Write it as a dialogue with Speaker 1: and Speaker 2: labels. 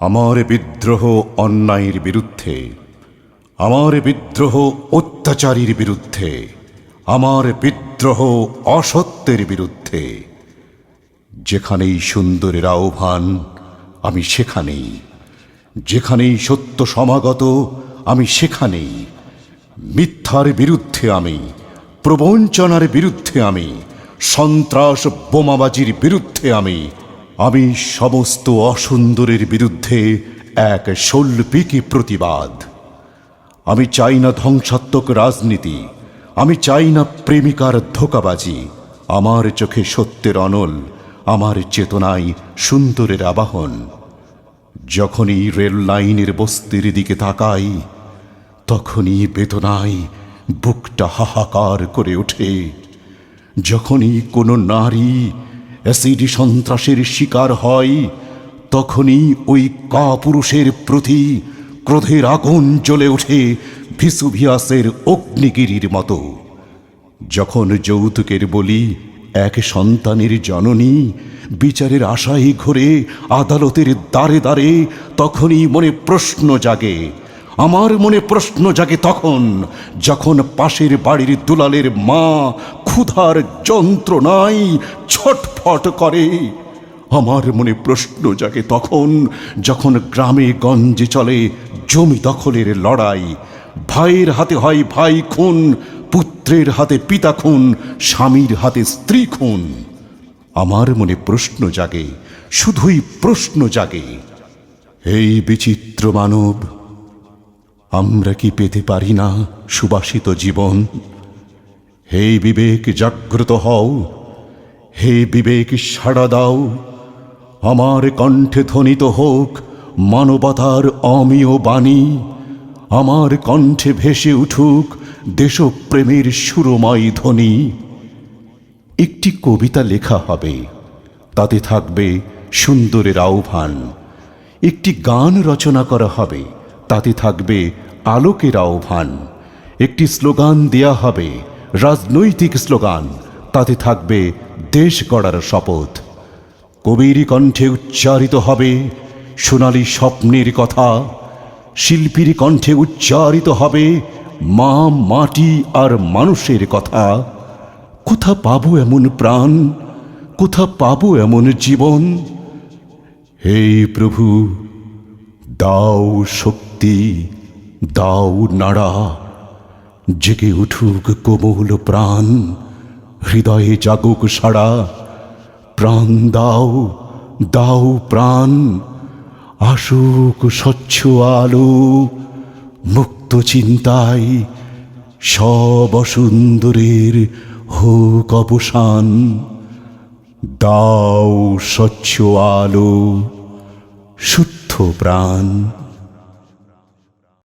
Speaker 1: আমার বিদ্রোহ অন্যায়ের বিরুদ্ধে, আমার বিদ্রোহ অত্যাচারীর বিরুদ্ধে, আমার বিদ্রোহ অসত্যের বিরুদ্ধে। যেখানেই সুন্দরের আহ্বান আমি সেখানেই। যেখানেই সত্য সমাগত, আমি সেখানেই। মিথ্যার বিরুদ্ধে আমি, প্রবঞ্চনার বিরুদ্ধে আমি, সন্ত্রাস বোমাবাজির বিরুদ্ধে আমি আমি সমস্ত অসুন্দরের বিরুদ্ধে এক শৈল্পিকী প্রতিবাদ। আমি চাই না ধ্বংসাত্মক রাজনীতি, আমি চাই না প্রেমিকার ধোকাবাজি। আমার চোখে সত্যের অনল, আমার চেতনায় সুন্দরের আবাহন। যখনই রেল লাইনের বস্তির দিকে তাকাই, তখনই বেদনায় বুকটা হাহাকার করে ওঠে। যখনই কোনো নারী অ্যাসিড সন্ত্রাসের শিকার হয়, তখনই ওই কাপুরুষের প্রতি ক্রোধের আগুন জ্বলে ওঠে ভিসুভিয়াসের অগ্নিগিরির মতো। যখন যৌতুকের বলি, এক সন্তানের জননী বিচারের আশায় ঘুরে, আদালতের দ্বারে দ্বারে তখনই মনে প্রশ্ন জাগে আমার মনে প্রশ্ন জাগে তখন, যখন পাশের বাড়ির দুলালের মা ক্ষুধার যন্ত্রণায় ছটফট করে। আমার মনে প্রশ্ন জাগে তখন, যখন গ্রামে গঞ্জে চলে জমি দখলের লড়াই। ভাইয়ের হাতে হয় ভাই খুন, পুত্রের হাতে পিতা খুন, স্বামীর হাতে স্ত্রী খুন। আমার মনে প্রশ্ন জাগে, শুধুই প্রশ্ন জাগে, এই বিচিত্র মানব আমরা কি পেতে পারি না সুবাসিত জীবন? হে বিবেক, জাগ্রত হও। হে বিবেক, সাড়া দাও। আমার কণ্ঠে ধ্বনিত হোক মানবতার অমীয় বাণী। আমার কণ্ঠে ভেসে উঠুক দেশপ্রেমের সুরময় ধ্বনি। একটি কবিতা লেখা হবে। তাতে থাকবে সুন্দরের আহ্বান। একটি গান রচনা করা হবে। তাতে থাকবে আলোকের আহ্বান। একটি স্লোগান দেয়া হবে, রাজনৈতিক স্লোগান। তাতে থাকবে দেশ গড়ার শপথ। কবির কণ্ঠে উচ্চারিত হবে সোনালী স্বপ্নের কথা। শিল্পীর কণ্ঠে উচ্চারিত হবে মা, মাটি আর মানুষের কথা। কোথা পাবো এমন প্রাণ? কোথা পাবো এমন জীবন? হে প্রভু, দাও শক্তি দাও নাড়া। জেগে উঠুক কোমল প্রাণ, হৃদয়ে জাগুক সাড়া। প্রাণ দাও দাও প্রাণ। আসুক স্বচ্ছ আলো, মুক্ত চিন্তায়, সব অসুন্দরের হোক অবসান। দাও স্বচ্ছ আলো, শুদ্ধ প্রাণ।